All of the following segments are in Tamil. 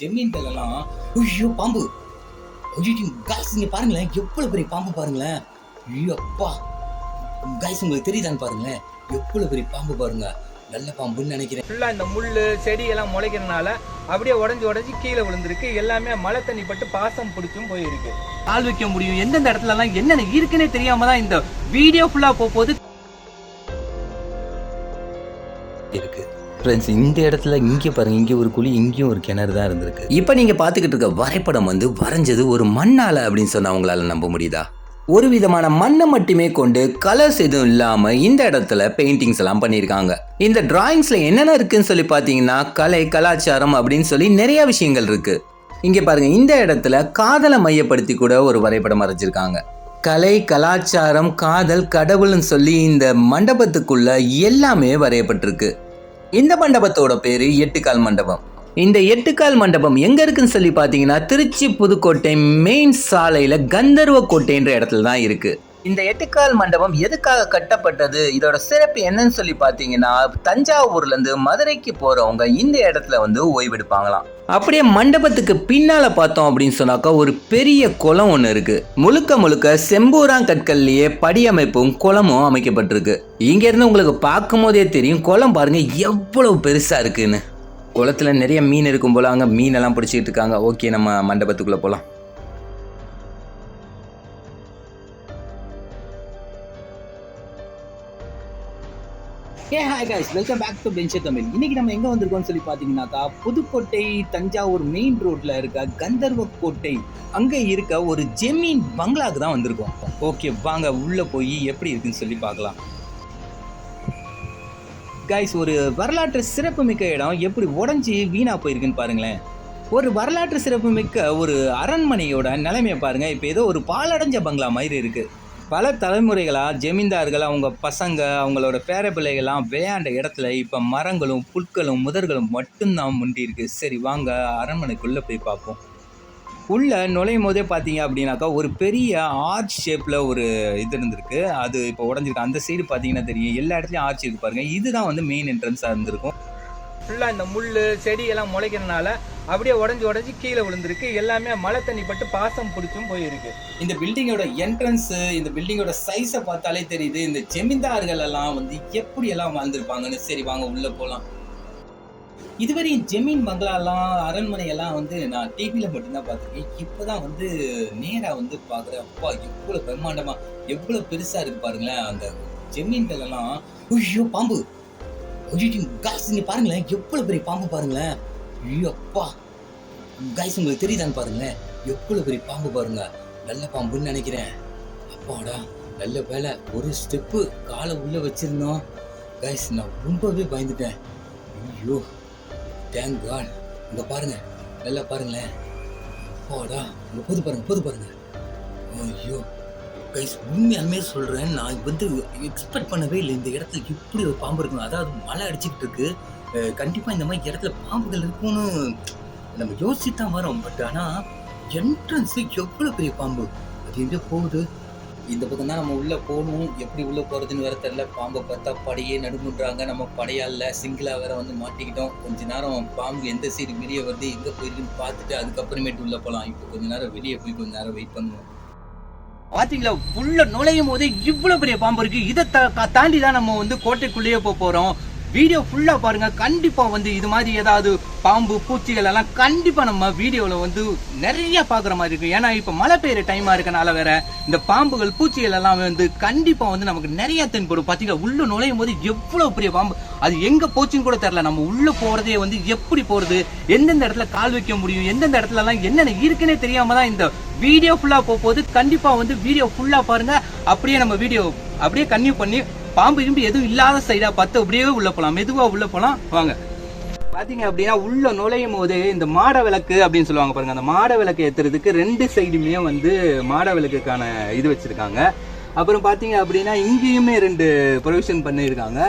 ஜெமீன்களெல்லாம் ஐயோ பாம்பு. ஐயோ கைஸ் இங்க பாருங்களேன். எவ்வளவு பெரிய பாம்பு பாருங்களேன். ஐயோ அப்பா. கைஸ் உங்களுக்கு தெரியுதான்னு பாருங்களேன். எவ்வளவு பெரிய பாம்பு பாருங்க. நல்ல பாம்புன்னு நினைக்கிறேன். ஃபுல்லாக இந்த முள் செடி எல்லாம் முளைக்கிறனால அப்படியே உடஞ்சி உடஞ்சி கீழே விழுந்திருக்கு. எல்லாமே மழை தண்ணி பட்டு பாசம் பிடிச்சும் போயிருக்கு. கால் வைக்க முடியும். எந்தெந்த இடத்துலலாம் என்னென்ன இருக்குன்னே தெரியாம தான் இந்த வீடியோ ஃபுல்லாக போகும்போது இருக்கு. ஃப்ரெண்ட்ஸ் இந்த இடத்துல இங்கே பாருங்க இங்கே ஒரு குழி இங்கேயும் ஒரு கிணறு தான் இருந்திருக்கு. இப்போ நீங்கள் பார்த்துக்கிட்டு இருக்க வரைபடம் வந்து வரைஞ்சது ஒரு மண்ணால அப்படின்னு சொன்னால் அவங்களால நம்ப முடியுதா? ஒரு விதமான மண்ணை மட்டுமே கொண்டு கலர்ஸ் எதுவும் இல்லாமல் இந்த இடத்துல பெயிண்டிங்ஸ் எல்லாம் பண்ணியிருக்காங்க. இந்த டிராயிங்ஸில் என்னென்ன இருக்குன்னு சொல்லி பார்த்தீங்கன்னா கலை கலாச்சாரம் அப்படின்னு சொல்லி நிறைய விஷயங்கள் இருக்கு. இங்கே பாருங்க இந்த இடத்துல காதலை மையப்படுத்தி கூட ஒரு வரைபடம் வரைஞ்சிருக்காங்க. கலை கலாச்சாரம் காதல் கடவுள்னு சொல்லி இந்த மண்டபத்துக்குள்ள எல்லாமே வரையப்பட்டிருக்கு. இந்த மண்டபத்தோட பேரு எட்டுக்கால் மண்டபம். இந்த எட்டுக்கால் மண்டபம் எங்க இருக்குன்னு சொல்லி பாத்தீங்கன்னா திருச்சி புதுக்கோட்டை மெயின் சாலையில கந்தர்வ கோட்டைன்ற இடத்துல தான் இருக்கு. இந்த எட்டுக்கால் மண்டபம் எதுக்காக கட்டப்பட்டது? இதோட சிறப்பு என்னன்னு சொல்லி பாத்தீங்கன்னா தஞ்சாவூர்ல இருந்து மதுரைக்கு போறவங்க இந்த இடத்துல வந்து ஓய்வெடுப்பாங்களாம். அப்படியே மண்டபத்துக்கு பின்னால் பார்த்தோம் அப்படின்னு சொன்னாக்கா ஒரு பெரிய குளம் ஒன்று இருக்குது முழுக்க முழுக்க செம்பூராங் கற்கள்லயே படியமைப்பும் குளமும் அமைக்கப்பட்டிருக்கு. இங்கேருந்து உங்களுக்கு பார்க்கும் போதே தெரியும் குளம் பாருங்கள் எவ்வளவு பெருசாக இருக்குன்னு. குளத்துல நிறைய மீன் இருக்கும் போல் அங்கே மீனெல்லாம் பிடிச்சிட்டு இருக்காங்க. ஓகே நம்ம மண்டபத்துக்குள்ளே போகலாம் hey hi guys welcome back to bench Tamil இன்னைக்கு நம்ம எங்க வந்திருக்கோம்னு சொல்லி பாத்தீங்கன்னாக்கா புதுக்கோட்டை தஞ்சாவூர் மெயின் ரோட்ல இருக்க கந்தர்வ கோட்டை அங்க இருக்க ஒரு ஜெமீன் பங்களாக்கு தான் வந்திருக்கோம். ஓகே வாங்க உள்ள போய் எப்படி இருக்குன்னு சொல்லி பார்க்கலாம். கைஸ் ஒரு வரலாற்று சிறப்புமிக்க இடம். எப்படி உடஞ்சி வீணா போயிருக்குன்னு பாருங்களேன். ஒரு வரலாற்று சிறப்புமிக்க ஒரு அரண்மனையோட நிலைமையை பாருங்க. இப்போ ஏதோ ஒரு பாலடைஞ்ச பங்களா மாதிரி இருக்கு. பல தலைமுறைகளாக ஜமீன்தார்கள் அவங்க பசங்க அவங்களோட பேர பிள்ளைகள்லாம் விளையாண்ட இடத்துல இப்போ மரங்களும் புற்களும் முதர்களும் மட்டும்தான் முண்டியிருக்கு சரி வாங்க அரண்மனைக்குள்ளே போய் பார்ப்போம். உள்ளே நுழையும் போதே பார்த்தீங்க அப்படின்னாக்கா ஒரு பெரிய ஆர்ச் ஷேப்பில் ஒரு இது இருந்திருக்கு. அது இப்போ உடஞ்சிருக்கு. அந்த சைடு பார்த்தீங்கன்னா தெரியும். எல்லா இடத்துலையும் ஆர்ச் இருக்கு பாருங்கள் இதுதான் வந்து மெயின் என்ட்ரன்ஸாக இருந்திருக்கும். ஃபுல்லாக இந்த முள் செடியெல்லாம் முளைக்கிறதுனால முளைக்கிறனால அப்படியே உடஞ்சி உடஞ்சி கீழே விழுந்திருக்கு. எல்லாமே மழை தண்ணி பட்டு பாசம் பிடிச்சும் போயிருக்கு. இந்த பில்டிங்கோட என்ட்ரன்ஸ் இந்த பில்டிங்கோட சைஸை பார்த்தாலே தெரியுது. இந்த ஜெமீன்தார்கள் எல்லாம் வந்து எப்படி எல்லாம் வாழ்ந்துருப்பாங்கன்னு? சரி வாங்க உள்ள போகலாம் இதுவரை ஜெமீன் பங்களாலாம் அரண்மனை எல்லாம் வந்து நான் டிவியில் மட்டும்தான் பார்த்துருக்கேன். இப்போ தான் வந்து நேராக வந்து பார்க்குறேன். அப்பா எவ்வளோ பிரம்மாண்டமாக எவ்வளோ பெருசாக இருக்கு பாருங்களேன். அந்த ஜெமீன்கள் எல்லாம் ஐயோ பாம்பு. ஐயோ காசு நீங்கள் பாருங்களேன். எவ்வளோ பெரிய பாம்பு பாருங்களேன். ஐயோப்பா. கைஸ் காய்ஸ் உங்களுக்கு தெரியுதான்னு பாருங்களேன் எவ்வளோ பெரிய பாம்பு பாருங்க. நல்ல பாம்புன்னு நினைக்கிறேன். அப்பாடா நல்ல வேலை. ஒரு ஸ்டெப்பு காலை உள்ளே வச்சிருந்தோம். கைஸ் நான் ரொம்பவே பயந்துட்டேன். ஐயோ தேங்க் காட் இங்கே பாருங்கள் நல்லா பாருங்களேன். அப்பாடா இங்கே போது பாருங்கள் போது பாருங்கள் ஐயோ கைஸ் உண்மையாலுமே சொல்கிறேன் நான் வந்து எக்ஸ்பெக்ட் பண்ணவே இல்லை. இந்த இடத்துல இப்படி ஒரு பாம்பு இருக்கணும். அதாவது மழை அடிச்சுக்கிட்டு இருக்கு. கண்டிப்பாக இந்த மாதிரி இடத்துல பாம்புகள் இருக்கும்னு நம்ம யோசிச்சு தான் வரோம் பட் ஆனால் என்ட்ரன்ஸு எவ்வளோ பெரிய பாம்பு? அது எங்க போகுது? இந்த பக்கம் தான் நம்ம உள்ளே போகணும். எப்படி உள்ளே போகிறதுன்னு வேறு தெரில பாம்பை பார்த்தா படையே நடுங்குன்றாங்க. நம்ம படையால் சிங்கிளாக வேற வந்து மாட்டிக்கிட்டோம். கொஞ்ச நேரம் பாம்பு எந்த சைடு வெளியே வருது எங்கே போயிருக்குன்னு பார்த்துட்டு அதுக்கப்புறமேட்டு உள்ளே போகலாம் இப்போ கொஞ்ச நேரம் வெளியே போய் கொஞ்ச நேரம் வெயிட் பண்ணுவோம். பார்த்தீங்களா உள்ள நுழையும் போதே இவ்வளோ பெரிய பாம்பு இருக்குது இதை தாண்டி தான் நம்ம வந்து கோட்டைக்குள்ளேயே போக போகிறோம் வீடியோ ஃபுல்லாக பாருங்கள் கண்டிப்பாக வந்து இது மாதிரி ஏதாவது பாம்பு பூச்சிகள் எல்லாம் கண்டிப்பாக நம்ம வீடியோவில் வந்து நிறைய பார்க்குற மாதிரி இருக்கும். ஏன்னா இப்போ மழை பெய்யுற டைமாக இருக்கனால வேற இந்த பாம்புகள் பூச்சிகள் எல்லாம் வந்து கண்டிப்பாக வந்து நமக்கு நிறைய தென்படும். பாத்தீங்களா? உள்ள நுழையும் போது எவ்வளோ பெரிய பாம்பு? அது எங்கே போச்சுன்னு கூட தெரில நம்ம உள்ளே போகிறதே வந்து எப்படி போகிறது எந்தெந்த இடத்துல கால் வைக்க முடியும்? எந்தெந்த இடத்துலலாம் என்னென்ன இருக்குன்னே தெரியாமல் தான் இந்த வீடியோ ஃபுல்லாக போகும்போது கண்டிப்பாக வந்து வீடியோ ஃபுல்லாக பாருங்கள் அப்படியே நம்ம வீடியோ அப்படியே கன்னியூ பண்ணி பாம்பு இரும்பு எதுவும் இல்லாத சைடாக பார்த்து அப்படியே உள்ளே போகலாம் மெதுவாக உள்ளே போகலாம் வாங்க. பார்த்தீங்க அப்படின்னா உள்ள நுழையும் போது இந்த மாட விளக்கு அப்படின்னு சொல்லுவாங்க பாருங்க. அந்த மாட விளக்கு ஏத்துறதுக்கு ரெண்டு சைடுமே வந்து மாட விளக்குக்கான இது வச்சுருக்காங்க. அப்புறம் பார்த்தீங்க அப்படின்னா இங்கேயுமே ரெண்டு ப்ரொவிஷன் பண்ணியிருக்காங்க.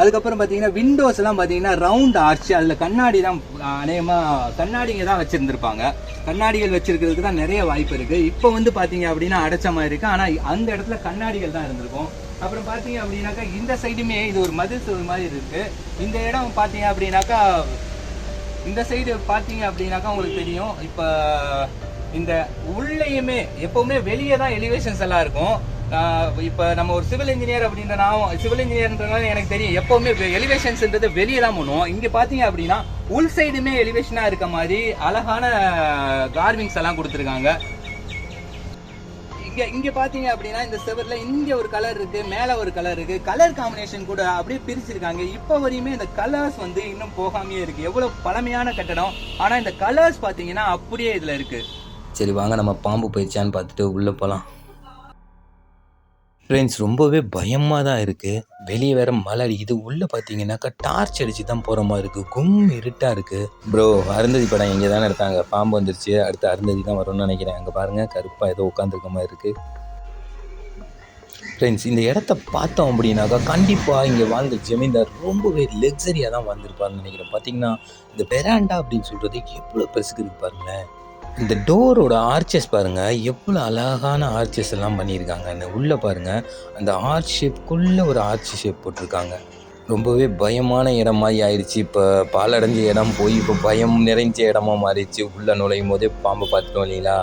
அதுக்கப்புறம் பார்த்தீங்கன்னா விண்டோஸ் எல்லாம் பார்த்தீங்கன்னா ரவுண்ட் ஆர்ச் அதில் கண்ணாடி தான் அநேகமாக கண்ணாடிங்க தான் வச்சுருந்துருப்பாங்க. கண்ணாடிகள் வச்சிருக்கிறதுக்கு தான் நிறைய வாய்ப்பு இருக்குது இப்போ வந்து பார்த்தீங்க அப்படின்னா அடைச்ச மாதிரி இருக்குது ஆனால் அந்த இடத்துல கண்ணாடிகள் தான் இருந்திருக்கும். அப்புறம் பார்த்தீங்க அப்படின்னாக்கா இந்த சைடுமே இது ஒரு மதில் சுவர் மாதிரி இருக்குது இந்த இடம் பார்த்தீங்க அப்படின்னாக்கா இந்த சைடு பார்த்தீங்க அப்படின்னாக்கா உங்களுக்கு தெரியும். இப்போ இந்த உள்ளேயுமே எப்பவுமே வெளியே தான் எலிவேஷன்ஸ் எல்லாம் இருக்கும். இப்போ நம்ம ஒரு சிவில் இன்ஜினியர் அப்படின்ற நான் சிவில் இன்ஜினியர்ன்றதுனால எனக்கு தெரியும் எப்பவுமே எலிவேஷன்ஸ்ன்றது வெளியே தான் பண்ணுவோம் இங்கே பார்த்தீங்க அப்படின்னா உள் சைடுமே எலிவேஷனாக இருக்க மாதிரி அழகான கார்விங்ஸ் எல்லாம் கொடுத்துருக்காங்க. இங்க இங்க பாத்தீங்க அப்படின்னா இந்த செவர்ல இங்க ஒரு கலர் இருக்கு மேல ஒரு கலர் இருக்கு. கலர் காம்பினேஷன் கூட அப்படியே பிரிச்சிருக்காங்க. இப்போ வரையுமே இந்த கலர்ஸ் வந்து இன்னும் போகாமையே இருக்கு. எவ்வளவு பழமையான கட்டடம். ஆனா இந்த கலர்ஸ் பாத்தீங்கன்னா அப்படியே இதுல இருக்கு. சரி வாங்க நம்ம பாம்பு போயிடுச்சான்னு பார்த்துட்டு உள்ளே போகலாம் ஃப்ரெண்ட்ஸ் ரொம்பவே பயமாக தான் இருக்குது வெளியே வேற மழை அடிக்குது. உள்ளே பார்த்தீங்கன்னாக்கா டார்ச் அடிச்சு தான் போகிற மாதிரி இருக்குது கும் இருட்டாக இருக்குது ப்ரோ அருந்ததி படம் இங்கே தானே எடுத்தாங்க பாம்பு வந்துருச்சு. அடுத்து அருந்ததி தான் வரும்னு நினைக்கிறேன். அங்கே பாருங்கள் கருப்பாக ஏதோ உட்காந்துருக்க மாதிரி இருக்குது ஃப்ரெண்ட்ஸ் இந்த இடத்த பார்த்தோம் அப்படின்னாக்கா கண்டிப்பாக இங்கே வாழ்ந்த ஜமீன்தார் ரொம்பவே லக்ஸரியாக தான் வாழ்ந்திருப்பாருன்னு நினைக்கிறேன். பார்த்தீங்கன்னா இந்த பெராண்டா அப்படின்னு சொல்கிறது எவ்வளோ பெருசுக்கு இருக்கு பாருங்களேன். இந்த டோரோட ஆர்ச்சஸ் பாருங்கள் எவ்வளோ அழகான ஆர்ச்சஸ் எல்லாம் பண்ணியிருக்காங்க. உள்ளே பாருங்க அந்த ஆர்ச் ஷேப்குள்ளே ஒரு ஆர்ச் ஷேப் போட்டிருக்காங்க. ரொம்பவே பயமான இடம் மாதிரி ஆயிடுச்சு. இப்போ பாலடைஞ்ச இடம் போய் இப்போ பயம் நிறைஞ்ச இடமா மாறிடுச்சு. உள்ளே நுழையும் போதே பாம்பை பார்த்துட்டோம் இல்லைங்களா?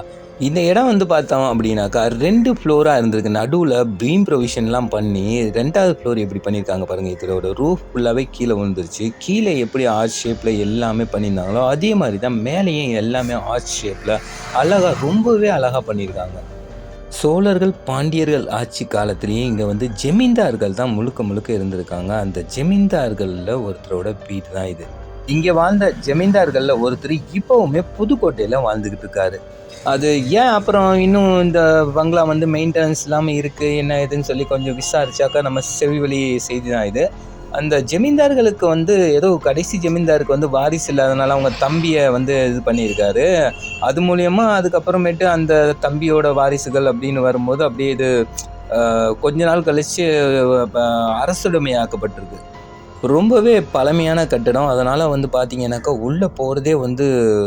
இந்த இடம் வந்து பார்த்தோம் அப்படின்னாக்கா ரெண்டு ஃப்ளோராக இருந்திருக்கு. நடுவில் பீம் ப்ரொவிஷன்லாம் பண்ணி ரெண்டாவது ஃப்ளோர் எப்படி பண்ணியிருக்காங்க பாருங்கள் இதோட ரூஃப் ஃபுல்லாகவே கீழே விழுந்துருச்சு. கீழே எப்படி ஆர்ச் ஷேப்பில் எல்லாமே பண்ணியிருந்தாங்களோ அதே மாதிரி தான் மேலேயும் எல்லாமே ஆர்ச் ஷேப்பில் அழகாக ரொம்பவே அழகாக பண்ணியிருக்காங்க. சோழர்கள் பாண்டியர்கள் ஆட்சி காலத்திலேயே இங்கே வந்து ஜெமீன்தார்கள் தான் முழுக்க முழுக்க இருந்திருக்காங்க. அந்த ஜெமீன்தார்களில் ஒருத்தரோட வீடு தான் இது. இங்கே வாழ்ந்த ஜமீன்தார்களில் ஒருத்தர் இப்போவுமே புதுக்கோட்டையில் வாழ்ந்துக்கிட்டு இருக்காரு. அது ஏன் அப்புறம் இன்னும் இந்த பங்களா வந்து மெயின்டெனன்ஸ் இல்லாமல் இருக்குது என்ன ஏதுன்னு சொல்லி கொஞ்சம் விசாரிச்சாக்கா நம்ம செவி வழி செய்தி தான் இது. அந்த ஜமீன்தார்களுக்கு வந்து ஏதோ கடைசி ஜமீன்தாருக்கு வந்து வாரிசு இல்லாதனால அவங்க தம்பியை வந்து இது பண்ணியிருக்காரு. அது மூலயமா அதுக்கப்புறமேட்டு அந்த தம்பியோட வாரிசுகள் அப்படின்னு வரும்போது அப்படியே இது கொஞ்ச நாள் கழித்து அரசுடைமையாக்கப்பட்டிருக்கு. ரொம்பவே பழமையான கட்டடம். அதனால் வந்து பார்த்தீங்கன்னாக்கா உள்ளே போகிறதே வந்து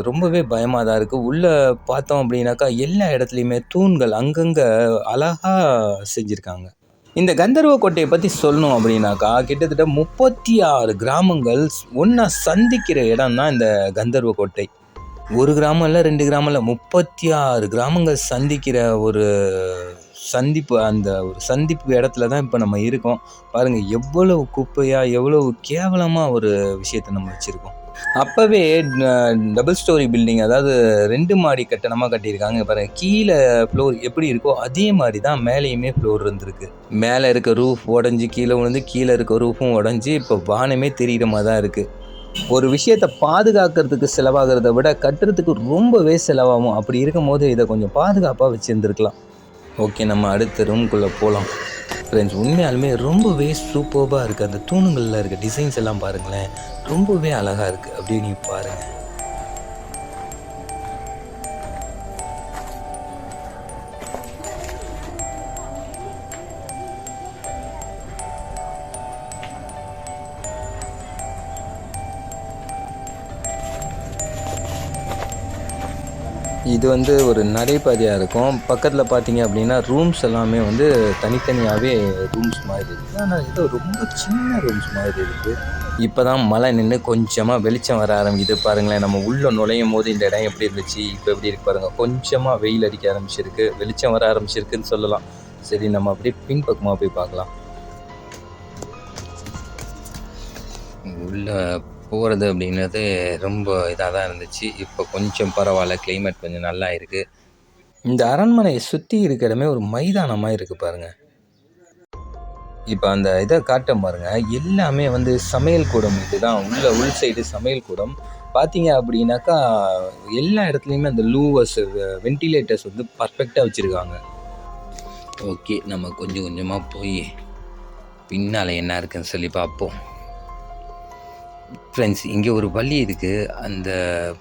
ரொம்பவே பயமாக தான் இருக்குது உள்ளே பார்த்தோம் அப்படின்னாக்கா எல்லா இடத்துலையுமே தூண்கள் அங்கங்கே அழகாக செஞ்சுருக்காங்க. இந்த கந்தர்வ கோட்டையை பற்றி சொல்லணும் அப்படின்னாக்கா கிட்டத்தட்ட முப்பத்தி ஆறு கிராமங்கள் ஒன்றா சந்திக்கிற இடம் தான் இந்த கந்தர்வ கோட்டை. ஒரு கிராமம் இல்லை ரெண்டு கிராமம் இல்லை முப்பத்தி ஆறு கிராமங்கள் சந்திக்கிற ஒரு சந்திப்பு அந்த ஒரு சந்திப்பு இடத்துல தான் இப்போ நம்ம இருக்கோம். பாருங்கள் எவ்வளவு குப்பையாக எவ்வளவு கேவலமாக ஒரு விஷயத்தை நம்ம வச்சுருக்கோம். அப்போவே டபுள் ஸ்டோரி பில்டிங் அதாவது ரெண்டு மாடி கட்டணமாக கட்டியிருக்காங்க. பாருங்க கீழே ஃப்ளோர் எப்படி இருக்கோ அதே மாதிரி தான் மேலேயுமே ஃப்ளோர் இருந்திருக்கு. மேலே இருக்க ரூஃப் உடஞ்சி கீழே விழுந்து கீழே இருக்க ரூஃபும் உடஞ்சி இப்போ வானமே தெரிகிற மாதிரி தான் இருக்குது ஒரு விஷயத்தை பாதுகாக்கிறதுக்கு செலவாகிறத விட கட்டுறதுக்கு ரொம்பவே செலவாகும். அப்படி இருக்கும் போது இதை கொஞ்சம் பாதுகாப்பாக வச்சுருந்துருக்கலாம். ஓகே நம்ம அடுத்த ரூம்குள்ளே போகலாம் ஃப்ரெண்ட்ஸ் உண்மையாலுமே ரொம்பவே சூப்பர்பாக இருக்குது அந்த தூணுங்களில் இருக்க டிசைன்ஸ் எல்லாம் பாருங்களேன். ரொம்பவே அழகாக இருக்குது அப்படியே நீங்கள் பாருங்கள் இது வந்து ஒரு நடைபாதையாக இருக்கும். பக்கத்தில் பார்த்தீங்க அப்படின்னா ரூம்ஸ் எல்லாமே வந்து தனித்தனியாகவே ரூம்ஸ் மாதிரி இருக்குது ஆனால் ஏதோ ரொம்ப சின்ன ரூம்ஸ் மாதிரி இருக்குது இப்போ தான் மழை நின்று கொஞ்சமாக வெளிச்சம் வர ஆரம்பிக்குது. பாருங்களேன் நம்ம உள்ளே நுழையும் போது இந்த இடம் எப்படி இருந்துச்சு? இப்போ எப்படி இருக்கு பாருங்கள் கொஞ்சமாக வெயில் அடிக்க ஆரம்பிச்சிருக்கு. வெளிச்சம் வர ஆரம்பிச்சிருக்குன்னு சொல்லலாம். சரி நம்ம அப்படியே பின்பக்கமாக போய் பார்க்கலாம். உள்ள போகிறது அப்படின்றது ரொம்ப இதாக தான் இருந்துச்சு. இப்போ கொஞ்சம் பரவாயில்ல கிளைமேட் கொஞ்சம் நல்லா இருக்குது இந்த அரண்மனையை சுற்றி இருக்கிற இடமே ஒரு மைதானமாக இருக்குது பாருங்கள் இப்போ அந்த இதை காட்ட பாருங்க. எல்லாமே வந்து சமையல் கூடம் இதுதான். உள்ள உள் சைடு சமையல் கூடம். பார்த்தீங்க அப்படின்னாக்கா எல்லா இடத்துலையுமே அந்த லூவர்ஸ் வென்டிலேட்டர்ஸ் வந்து பர்ஃபெக்டாக வச்சுருக்காங்க. ஓகே நம்ம கொஞ்சம் கொஞ்சமாக போய் பின்னால் என்ன இருக்குன்னு சொல்லி பார்ப்போம். ஃப்ரெண்ட்ஸ் இங்கே ஒரு வழி இருக்குது அந்த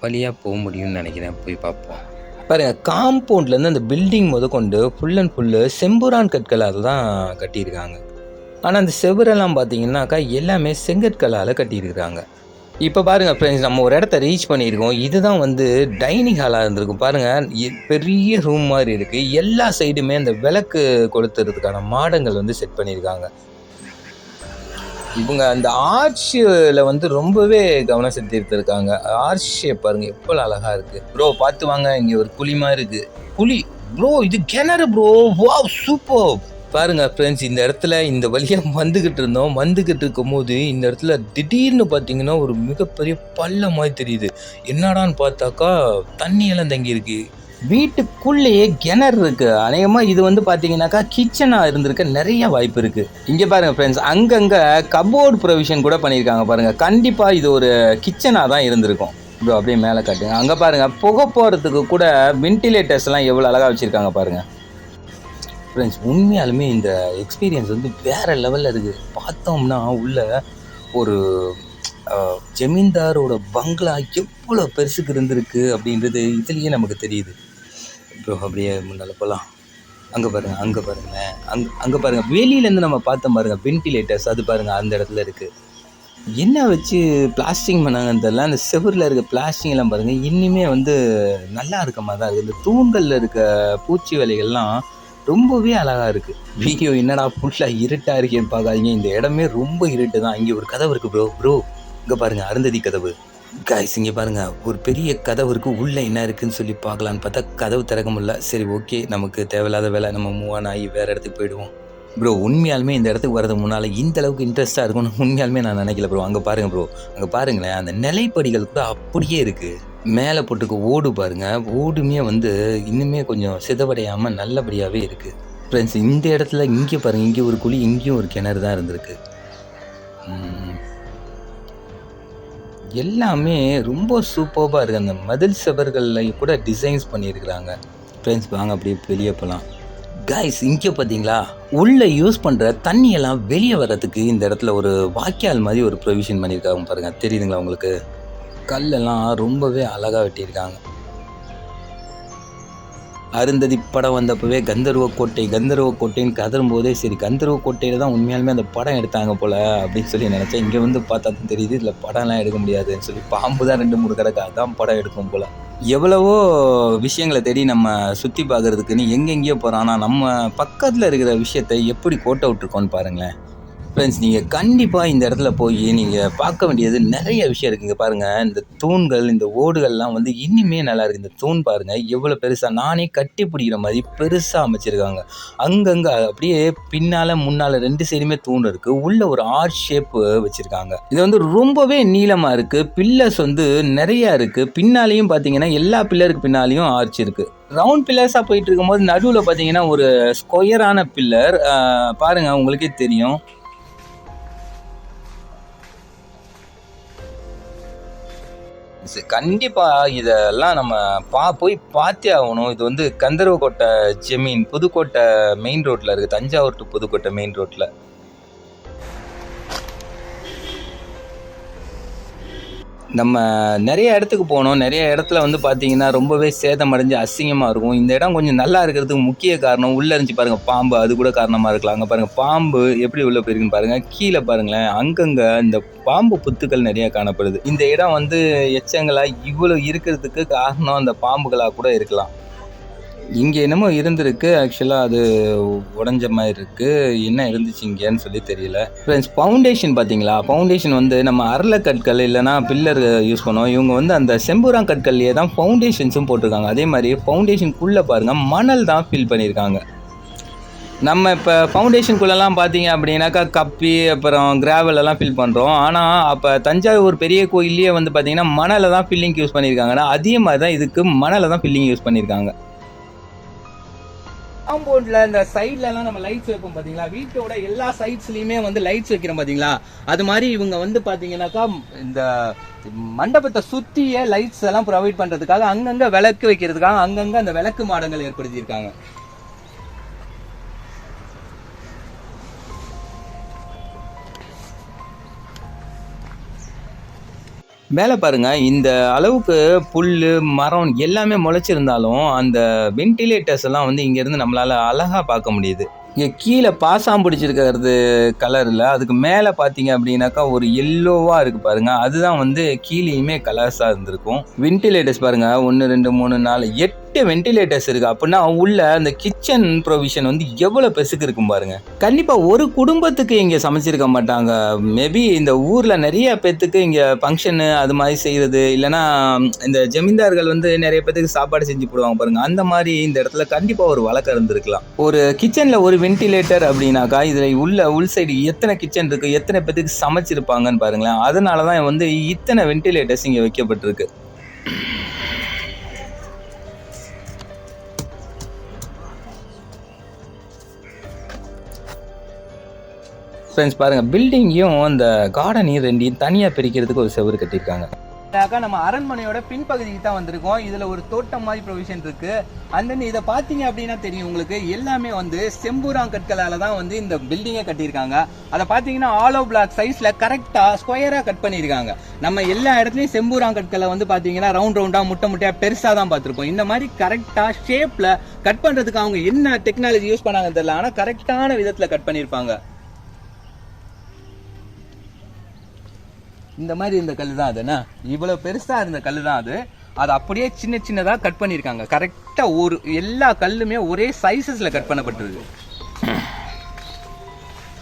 வழியாக போக முடியும்னு நினைக்கிறேன். போய் பார்ப்போம். பாருங்கள் காம்பவுண்ட்லேருந்து அந்த பில்டிங் முத கொண்டு ஃபுல் அண்ட் ஃபுல்லு செம்புரான் கற்களால் தான் கட்டியிருக்காங்க. ஆனால் அந்த செவரெல்லாம் பார்த்தீங்கன்னாக்கா எல்லாமே செங்கற்களால் கட்டியிருக்கிறாங்க. இப்போ பாருங்கள் ஃப்ரெண்ட்ஸ் நம்ம ஒரு இடத்த ரீச் பண்ணியிருக்கோம். இதுதான் வந்து டைனிங் ஹாலாக இருந்திருக்கும். பாருங்கள் பெரிய ரூம் மாதிரி இருக்குது எல்லா சைடுமே அந்த விளக்கு கொளுத்துறதுக்கான மாடங்கள் வந்து செட் பண்ணியிருக்காங்க. இவங்க அந்த ஆர்ச்சியில் வந்து ரொம்பவே கவனம் செலுத்திருக்காங்க ஆர்ச்சியை பாருங்கள் பாருங்க எவ்வளோ அழகாக இருக்குது ப்ரோ பார்த்து வாங்க இங்கே ஒரு குழி மாதிரி இருக்குது குழி ப்ரோ இது கிணறு ப்ரோ வா சூப்பர் பாருங்க ஃப்ரெண்ட்ஸ் இந்த இடத்துல இந்த வழியாக வந்துக்கிட்டு இருந்தோம். வந்துக்கிட்டு இருக்கும்போது இந்த இடத்துல திடீர்னு பார்த்தீங்கன்னா ஒரு மிகப்பெரிய பள்ளம் மாதிரி தெரியுது. என்னடான்னு பார்த்தாக்கா தண்ணியெல்லாம் தங்கியிருக்கு. வீட்டுக்குள்ளேயே கிணறு இருக்கு. அநேகமாக இது வந்து பார்த்தீங்கன்னாக்கா கிச்சனாக இருந்திருக்க நிறைய வாய்ப்பு இருக்கு. இங்கே பாருங்க ஃப்ரெண்ட்ஸ் அங்கங்கே கபோர்டு ப்ரொவிஷன் கூட பண்ணியிருக்காங்க பாருங்க. கண்டிப்பாக இது ஒரு கிச்சனாக தான் இருந்திருக்கும். இப்போ அப்படியே மேலே காட்டுங்க அங்கே பாருங்கள் புகை போகிறதுக்கு கூட வென்டிலேட்டர்ஸ்லாம் எவ்வளோ அழகாக வச்சுருக்காங்க பாருங்கள் ஃப்ரெண்ட்ஸ் உண்மையாலுமே இந்த எக்ஸ்பீரியன்ஸ் வந்து வேற லெவலில் இருக்குது பார்த்தோம்னா உள்ள ஒரு ஜமீன்தாரோட பங்களா எவ்வளோ பெருசுக்கு இருந்திருக்கு அப்படின்றது இதுலேயே நமக்கு தெரியுது. ப்ரோ அப்படியே முன்னால் போகலாம் அங்கே பாருங்கள் அங்கே பாருங்கள் அங்கே அங்கே பாருங்கள் வெளியிலேருந்து நம்ம பார்த்தோம் பாருங்கள் வென்டிலேட்டர்ஸ் அது பாருங்கள் அந்த இடத்துல இருக்குது என்ன வச்சு பிளாஸ்டிங் பண்ணாங்கன்னு தெரியல அந்த செவுரில் இருக்க பிளாஸ்டிங்லாம் பாருங்கள் இன்னுமே வந்து நல்லா இருக்க மாதிரி தான் இருக்குது இந்த தூண்களில் இருக்க பூச்சி வேலைகள்லாம் ரொம்பவே அழகாக இருக்குது வீடியோ என்னடா ஃபுல்லாக இருட்டாக இருக்கேன்னு பார்க்காதீங்க. இந்த இடமே ரொம்ப இருட்டு தான். இங்கே ஒரு கதவு இருக்குது ப்ரோ ப்ரோ இங்கே பாருங்கள் அருந்ததி கதவு. கைஸ் இங்கே பாருங்கள் ஒரு பெரிய கதவு இருக்குது உள்ளே என்ன இருக்குன்னு சொல்லி பார்க்கலான்னு பார்த்தா கதவு திறக்க முடியல. சரி ஓகே. நமக்கு தேவையில்லாத வேலை. நம்ம மூவ் ஆன் ஆகி வேறு இடத்துக்கு போயிடுவோம். ப்ரோ உண்மையாலுமே இந்த இடத்துக்கு வரது முன்னால் இந்த அளவுக்கு இன்ட்ரெஸ்ட்டாக இருக்கும்னு உண்மையாலுமே நான் நினைக்கல ப்ரோ அங்கே பாருங்கள் ப்ரோ அங்கே பாருங்களேன். அந்த நிலைப்படிகள் கூட அப்படியே இருக்குது மேலே போட்டுக்கு ஓடு பாருங்கள் ஓடுமே வந்து இன்னுமே கொஞ்சம் சிதவடையாமல் நல்லபடியாகவே இருக்குது ஃப்ரெண்ட்ஸ் இந்த இடத்துல இங்கே பாருங்கள் இங்கே ஒரு குழி இங்கேயும் ஒரு கிணறு தான் இருந்திருக்கு. எல்லாமே ரொம்ப சூப்பர்பாக இருக்குது அந்த மதில் செவர்களில் கூட டிசைன்ஸ் பண்ணியிருக்கிறாங்க. ஃப்ரெண்ட்ஸ் வாங்க அப்படியே வெளியே போகலாம் கைஸ் இங்கே பார்த்தீங்களா உள்ளே யூஸ் பண்ணுற தண்ணியெல்லாம் வெளியே வர்றதுக்கு இந்த இடத்துல ஒரு வாய்க்கால் மாதிரி ஒரு ப்ரொவிஷன் பண்ணியிருக்காங்க பாருங்கள் தெரியுதுங்களா உங்களுக்கு? கல்லெல்லாம் ரொம்பவே அழகாக வெட்டியிருக்காங்க. அருந்ததி படம் வந்தப்பவே கந்தர்வ கோட்டை கந்தர்வ கோட்டைன்னு கதரும் போதே சரி கந்தர்வ கோட்டையில் தான் உண்மையாலுமே அந்த படம் எடுத்தாங்க போல் அப்படின்னு சொல்லி நினச்சேன். இங்கே வந்து பார்த்தா தான் தெரியுது இதில் படம்லாம் எடுக்க முடியாதுன்னு சொல்லி. பாம்பு தான் ரெண்டு மூணு கிடக்கு அதான் படம் எடுக்கும் போல். எவ்வளவோ விஷயங்களை தேடி நம்ம சுற்றி பார்க்குறதுக்குன்னு எங்கெங்கேயோ போகிறோம் ஆனால் நம்ம பக்கத்தில் இருக்கிற விஷயத்தை எப்படி கோட்டை விட்டுருக்கோன்னு பாருங்களேன். ஃப்ரெண்ட்ஸ் நீங்கள் கண்டிப்பாக இந்த இடத்துல போய் நீங்கள் பார்க்க வேண்டியது நிறைய விஷயம் இருக்குங்க. பாருங்கள் இந்த தூண்கள் இந்த ஓடுகள்லாம் வந்து இன்னுமே நல்லா இருக்குது இந்த தூண் பாருங்கள் எவ்வளோ பெருசாக நானே கட்டி பிடிக்கிற மாதிரி பெருசாக அமைச்சிருக்காங்க. அங்கங்கே அப்படியே பின்னால் முன்னால் ரெண்டு சைடுமே தூண் இருக்குது உள்ளே ஒரு ஆர் ஷேப் வச்சுருக்காங்க. இது வந்து ரொம்பவே நீளமாக இருக்குது பில்லர்ஸ் வந்து நிறையா இருக்குது பின்னாலேயும் பார்த்தீங்கன்னா எல்லா பில்லருக்கு பின்னாலேயும் ஆர்ச் இருக்குது ரவுண்ட் பில்லர்ஸாக போயிட்டு இருக்கும்போது நடுவில் பார்த்தீங்கன்னா ஒரு ஸ்கொயரான பில்லர் பாருங்கள் உங்களுக்கே தெரியும். கண்டிப்பாக இதெல்லாம் நம்ம பா போய் பார்த்தே ஆகணும். இது வந்து கந்தர்வக்கோட்டை ஜெமீன் புதுக்கோட்டை மெயின் ரோட்டில் இருக்குது தஞ்சாவூர் டு புதுக்கோட்டை மெயின் ரோட்டில் நம்ம நிறைய இடத்துக்கு போனோம். நிறைய இடத்துல வந்து பார்த்தீங்கன்னா ரொம்பவே சேதமடைஞ்சு அசிங்கமாக இருக்கும். இந்த இடம் கொஞ்சம் நல்லா இருக்கிறதுக்கு முக்கிய காரணம் உள்ளே இருந்துச்சு பாருங்கள் பாம்பு அது கூட காரணமாக இருக்கலாம். அங்கே பாருங்கள் பாம்பு எப்படி உள்ளே போயிருக்குன்னு பாருங்கள் கீழே பாருங்களேன் அங்கங்கே இந்த பாம்பு புத்துக்கள் நிறைய காணப்படுது. இந்த இடம் வந்து எச்சங்களாக இவ்வளோ இருக்கிறதுக்கு காரணம் அந்த பாம்புகளாக கூட இருக்கலாம். இங்கே என்னமோ இருந்திருக்கு. ஆக்சுவலாக அது உடஞ்ச மாதிரி இருக்குது என்ன இருந்துச்சு இங்கேன்னு சொல்லி தெரியல. ஃப்ரெண்ட்ஸ் ஃபவுண்டேஷன் பார்த்தீங்களா? ஃபவுண்டேஷன் வந்து நம்ம அரள கற்கள் இல்லைன்னா பில்லர் யூஸ் பண்ணோம் இவங்க வந்து அந்த செம்பூரா கற்கள்லேயே தான் ஃபவுண்டேஷன்ஸும் போட்டிருக்காங்க. அதே மாதிரி ஃபவுண்டேஷனுக்குள்ளே பாருங்கள் மணல் தான் ஃபில் பண்ணியிருக்காங்க. நம்ம இப்போ ஃபவுண்டேஷனுக்குள்ளெல்லாம் பார்த்தீங்க அப்படின்னாக்கா கப்பி அப்புறம் கிராவல் எல்லாம் ஃபில் பண்ணுறோம் ஆனால் அப்போ தஞ்சாவூர் பெரிய கோயிலே வந்து பார்த்தீங்கன்னா மணலை தான் ஃபில்லிங் யூஸ் பண்ணியிருக்காங்கன்னா அதே மாதிரி தான் இதுக்கு மணலை தான் ஃபில்லிங் யூஸ் பண்ணியிருக்காங்க. காம்பவுண்ட்ல இந்த சைட்ல எல்லாம் நம்ம லைட்ஸ் வைப்போம் பாத்தீங்களா? வீட்டோட எல்லா சைட்ஸ்லயுமே வந்து லைட்ஸ் வைக்கிறோம் பாத்தீங்களா? அது மாதிரி இவங்க வந்து பாத்தீங்கன்னாக்கா இந்த மண்டபத்தை சுத்தியே லைட்ஸ் எல்லாம் ப்ரொவைட் பண்றதுக்காக அங்கங்க விளக்கு வைக்கிறதுக்காக அங்கங்க அந்த விளக்கு மாடங்கள் ஏற்படுத்தியிருக்காங்க. மேலே பாருங்கள் இந்த அளவுக்கு புல் மரம் எல்லாமே முளைச்சிருந்தாலும் அந்த வென்டிலேட்டர்ஸ் எல்லாம் வந்து இங்கேருந்து நம்மளால் அழகாக பார்க்க முடியுது. இங்கே கீழே பாசாம் பிடிச்சிருக்கிறது கலரில் அதுக்கு மேலே பார்த்தீங்க அப்படின்னாக்கா ஒரு எல்லோவாக இருக்குது பாருங்கள் அதுதான் வந்து கீழேயுமே கலர்ஸாக இருந்திருக்கும். வென்டிலேட்டர்ஸ் பாருங்கள் ஒன்று ரெண்டு மூணு நாலு எட்டு எட்டு வென்டிலேட்டர்ஸ் இருக்கு. அப்படின்னா உள்ள அந்த கிச்சன் ப்ரொவிஷன் வந்து எவ்வளோ பெருசுக்கு இருக்கும் பாருங்க. கண்டிப்பாக ஒரு குடும்பத்துக்கு இங்கே சமைச்சிருக்க மாட்டாங்க. மேபி இந்த ஊரில் நிறைய பேர்த்துக்கு இங்கே ஃபங்க்ஷனு அது மாதிரி செய்கிறது இல்லைன்னா இந்த ஜமீன்தார்கள் வந்து நிறைய பேர்த்துக்கு சாப்பாடு செஞ்சு போடுவாங்க பாருங்க. அந்த மாதிரி இந்த இடத்துல கண்டிப்பாக ஒரு வழக்கம் இருந்திருக்கலாம். ஒரு கிச்சனில் ஒரு வென்டிலேட்டர் அப்படின்னாக்கா இதில் உள்ள உள் சைடு எத்தனை கிச்சன் இருக்கு எத்தனை பேர்த்துக்கு சமைச்சிருப்பாங்கன்னு பாருங்களேன். அதனால தான் வந்து இத்தனை வென்டிலேட்டர்ஸ் இங்கே வைக்கப்பட்டிருக்கு. ஃப்ரெண்ட்ஸ் பாருங்கள் பில்டிங்கையும் அந்த கார்டனையும் ரெண்டையும் தனியாக பிரிக்கிறதுக்கு ஒரு செவுரு கட்டியிருக்காங்க. நம்ம அரண்மனையோட பின்பகுதிக்கு தான் வந்திருக்கோம். இதுல ஒரு தோட்டம் மாதிரி ப்ரொவிஷன் இருக்கு. அண்ட் இதை பார்த்தீங்க அப்படின்னா தெரியும் உங்களுக்கு. எல்லாமே வந்து செம்பூராங் கற்களால தான் வந்து இந்த பில்டிங்கை கட்டியிருக்காங்க. அதை பார்த்தீங்கன்னா ஆலோ பிளாக் சைஸ்ல கரெக்டா ஸ்கொயரா கட் பண்ணியிருக்காங்க. நம்ம எல்லா இடத்துலயும் செம்பூராங் கற்களை வந்து பார்த்தீங்கன்னா ரவுண்ட் ரவுண்டா முட்டை முட்டையா பெருசா தான் பார்த்துருப்போம். இந்த மாதிரி கரெக்டா ஷேப்ல கட் பண்றதுக்கு அவங்க என்ன டெக்னாலஜி யூஸ் பண்ணாங்கன்னு தெரியல. ஆனா கரெக்டான விதத்துல கட் பண்ணியிருப்பாங்க. இந்த மாதிரி இருந்த கல் தான் அது என்ன? இவ்வளோ பெருசாக இருந்த கல் தான் அது. அது அப்படியே சின்ன சின்னதாக கட் பண்ணியிருக்காங்க. கரெக்டாக ஒரு எல்லா கல்லுமே ஒரே சைஸஸில் கட் பண்ணப்பட்டிருக்கு.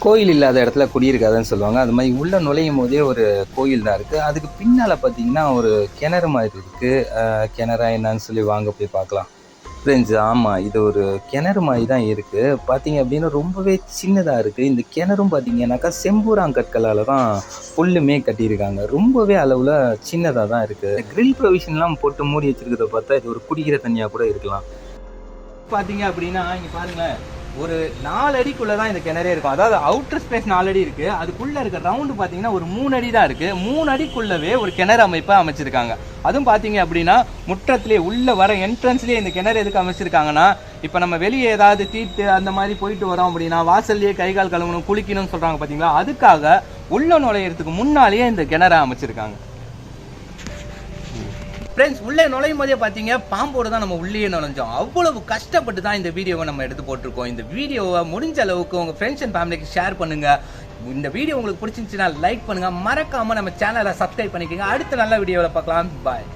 கோயில் இல்லாத இடத்துல குடியிருக்காதுன்னு சொல்லுவாங்க. அது மாதிரி உள்ளே நுழையும் போதே ஒரு கோயில் தான் இருக்குது அதுக்கு பின்னால் பார்த்தீங்கன்னா ஒரு கிணறு மாதிரி இருக்குது கிணறா என்னன்னு சொல்லி வாங்க போய் பார்க்கலாம். ஃப்ரெண்ட்ஸ் ஆமாம் இது ஒரு கிணறு மாதிரி தான் இருக்குது பார்த்தீங்க அப்படின்னா ரொம்பவே சின்னதாக இருக்குது இந்த கிணறும் பார்த்தீங்கன்னாக்கா செம்பூராங்கற்களால் தான் ஃபுல்லுமே கட்டியிருக்காங்க. ரொம்பவே அளவில் சின்னதாக தான் இருக்குது கிரில் ப்ரொவிஷன்லாம் போட்டு மூடி வச்சுருக்கிறத பார்த்தா இது ஒரு குடிக்கிற தண்ணியாக கூட இருக்கலாம். பார்த்தீங்க அப்படின்னா இங்கே பாருங்களேன். ஒரு நாலு அடிக்குள்ள தான் இந்த கிணறே இருக்கும். அதாவது அவுட்டர் ஸ்பேஸ் நாலு அடி இருக்கு. அதுக்குள்ள இருக்க ரவுண்டு பார்த்தீங்கன்னா ஒரு மூணு அடி தான் இருக்கு. மூணு அடிக்குள்ளவே ஒரு கிணறு அமைப்பை அமைச்சிருக்காங்க. அதுவும் பார்த்தீங்க அப்படின்னா முற்றத்திலே உள்ள வர என்ட்ரன்ஸ்லேயே இந்த கிணறு எதுக்கு அமைச்சிருக்காங்கன்னா இப்போ நம்ம வெளியே ஏதாவது தீட்டு அந்த மாதிரி போயிட்டு வரோம் அப்படின்னா வாசல்லையே கை கால் கழுவணும் குளிக்கணும்னு சொல்கிறாங்க பார்த்தீங்களா அதுக்காக உள்ள நுழையிறதுக்கு முன்னாலேயே இந்த கிணறை அமைச்சிருக்காங்க. ஃப்ரெண்ட்ஸ் உள்ளே நுழையும் போதே பார்த்தீங்க பாம்போடு தான் நம்ம உள்ளே நுழைஞ்சோம். அவ்வளவு கஷ்டப்பட்டு தான் இந்த வீடியோவை நம்ம எடுத்து போட்டிருக்கோம். இந்த வீடியோவை முடிஞ்ச அளவுக்கு உங்கள் ஃப்ரெண்ட்ஸ் அண்ட் ஃபேமிலிக்கு ஷேர் பண்ணுங்க. இந்த வீடியோ உங்களுக்கு பிடிச்சிருந்துச்சுன்னா லைக் பண்ணுங்க. மறக்காம நம்ம சேனலை சப்ஸ்கிரைப் பண்ணிக்கோங்க. அடுத்த நல்ல வீடியோவில் பார்க்கலாம். பாய்